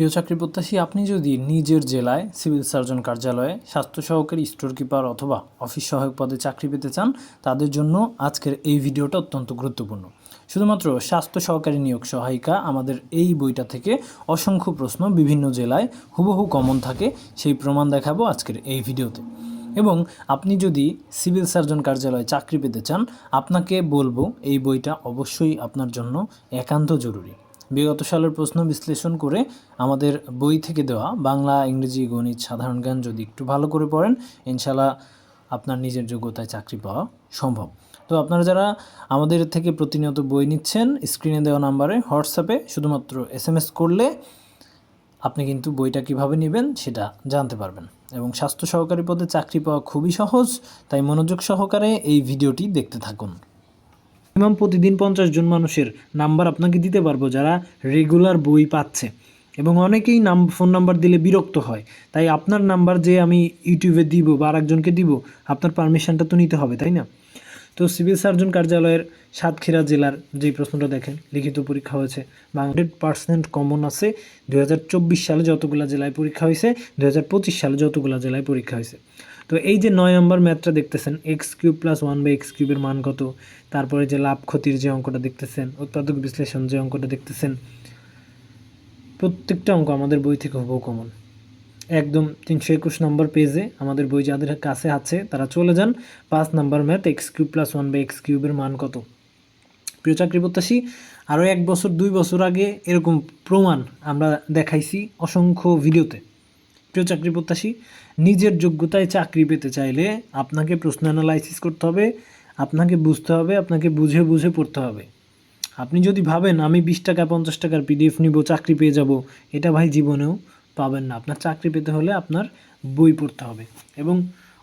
প্রিয় চাকরি প্রত্যাশী, আপনি যদি নিজের জেলায় সিভিল সার্জন কার্যালয়ে স্বাস্থ্য সহকারী স্টোর কিপার অথবা অফিস সহায়ক পদে চাকরি পেতে চান, তাদের জন্য আজকের এই ভিডিওটা অত্যন্ত গুরুত্বপূর্ণ। শুধুমাত্র স্বাস্থ্য সহকারী নিয়োগ সহায়িকা আমাদের এই বইটা থেকে অসংখ্য প্রশ্ন বিভিন্ন জেলায় হুবহু কমন থাকে, সেই প্রমাণ দেখাবো আজকের এই ভিডিওতে। এবং আপনি যদি সিভিল সার্জন কার্যালয়ে চাকরি পেতে চান, আপনাকে বলব এই বইটা অবশ্যই আপনার জন্য একান্ত জরুরি। বিগত সালের প্রশ্ন বিশ্লেষণ করে আমাদের বই থেকে দেওয়া বাংলা, ইংরেজি, গণিত, সাধারণ জ্ঞান যদি একটু ভালো করে পড়েন ইনশাল্লাহ আপনার নিজের যোগ্যতায় চাকরি পাওয়া সম্ভব। তো আপনারা যারা আমাদের থেকে প্রতিনিয়ত বই নিচ্ছেন, স্ক্রিনে দেওয়া নাম্বারে হোয়াটসঅ্যাপে শুধুমাত্র এস এম করলে আপনি কিন্তু বইটা কীভাবে নেবেন সেটা জানতে পারবেন এবং স্বাস্থ্য সহকারী পদে চাকরি পাওয়া খুবই সহজ, তাই মনোযোগ সহকারে এই ভিডিওটি দেখতে থাকুন। মিনিমাম প্রতিদিন পঞ্চাশ জন মানুষের নাম্বার আপনাকে দিতে পারব যারা রেগুলার বই পাচ্ছে। এবং অনেকেই নাম ফোন নাম্বার দিলে বিরক্ত হয়। তাই আপনার নাম্বার যে আমি ইউটিউবে দিব বা আরেকজনকে দিব, আপনার পারমিশনটা তো নিতে হবে, তাই না? তো সিভিল সার্জন কার্যালয়ের সাতক্ষীরা জেলার যে প্রশ্নটা দেখেন, লিখিত পরীক্ষা হয়েছে বা হান্ড্রেড পার্সেন্ট কমন আছে। দু হাজার চব্বিশ সালে যতগুলো জেলায় পরীক্ষা হয়েছে দু হাজার পঁচিশ সালে যতগুলো জেলায় পরীক্ষা হয়েছে। তো এই যে নয় নম্বর ম্যাথটা দেখতেছেন x cube plus one by x কিউবের মান কত? তারপরে যে লাভ ক্ষতির যে অঙ্কটা দেখতেছেন, উৎপাদক বিশ্লেষণ যে অঙ্কটা দেখতেছেন, প্রত্যেকটা অঙ্ক আমাদের বই থেকে হুবহু কমন একদম তিনশো একুশ নম্বর পেজে আমাদের বই যাদের কাছে আছে, তারা চলে যান, পাঁচ নম্বর math x cube plus one by x কিউবের মান কত? প্রিয় চাকরি প্রত্যাশী আরও এক বছর, দুই বছর আগে এরকম প্রমাণ আমরা দেখাইছি অসংখ্য ভিডিওতে প্রিয় চাকরি প্রত্যাশী, নিজের যোগ্যতায় চাকরি পেতে চাইলে আপনাকে প্রশ্ন অ্যানালাইসিস করতে হবে, আপনাকে বুঝতে হবে, আপনাকে বুঝে বুঝে পড়তে হবে। আপনি যদি ভাবেন, আমি বিশ টাকা, পঞ্চাশ টাকার পিডিএফ নিব, চাকরি পেয়ে যাব, এটা ভাই জীবনেও পাবেন না। আপনার চাকরি পেতে হলে আপনার বই পড়তে হবে। এবং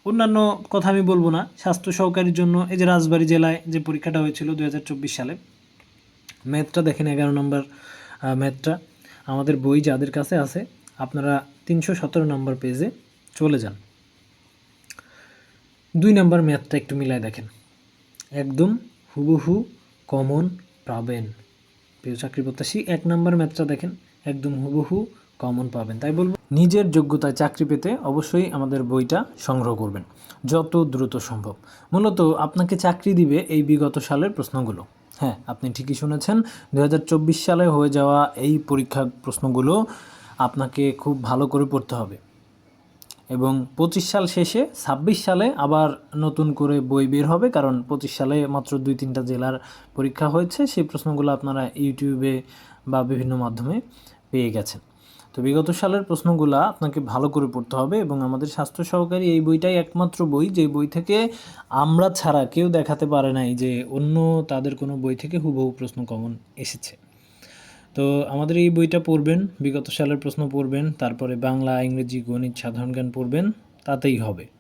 অন্যান্য কথা আমি বলব না, স্বাস্থ্য সহকারীর জন্য এই যে রাজবাড়ী জেলায় যে পরীক্ষাটা হয়েছিল দু হাজার চব্বিশ সালে, ম্যাথটা দেখেন এগারো নম্বর ম্যাথটা। আমাদের বই যাদের কাছে আছে, আপনারা তিনশো সতেরো নম্বর পেজে চলে যান। দুই নম্বর ম্যাথটা একটু মিলায় দেখেন। একদম হুবহু কমন পাবেন। প্রিয় চাকরি প্রত্যাশী, এক নম্বর ম্যাথটা দেখেন, একদম হুবহু কমন পাবেন। তাই বলব, নিজের যোগ্যতায় চাকরি পেতে অবশ্যই আমাদের বইটা সংগ্রহ করবেন, যত দ্রুত সম্ভব। মূলত আপনাকে চাকরি দিবে এই বিগত সালের প্রশ্নগুলো। হ্যাঁ আপনি ঠিকই শুনেছেন, দুই হাজার চব্বিশ সালে হয়ে যাওয়া এই পরীক্ষার প্রশ্নগুলো আপনাকে খুব ভালো করে পড়তে হবে। এবং পঁচিশ সাল শেষে ছাব্বিশ সালে আবার নতুন করে বই বের হবে, কারণ পঁচিশ সালে মাত্র দুই তিনটা জেলার পরীক্ষা হয়েছে, সেই প্রশ্নগুলো আপনারা ইউটিউবে বা বিভিন্ন মাধ্যমে পেয়ে গেছেন। তো বিগত সালের প্রশ্নগুলো আপনাকে ভালো করে পড়তে হবে এবং আমাদের স্বাস্থ্য সহকারী এই বইটাই একমাত্র বই, যে বই থেকে আমরা ছাড়া কেউ দেখাতে পারে নাই যে অন্য তাদের কোনো বই থেকে হুবহু প্রশ্ন কমন এসেছে। তো আমাদের এই বইটা পড়বেন, বিগত সালের প্রশ্ন পড়বেন, তারপরে বাংলা, ইংরেজি গণিত, সাধারণ জ্ঞান পড়বেন, তাতেই হবে।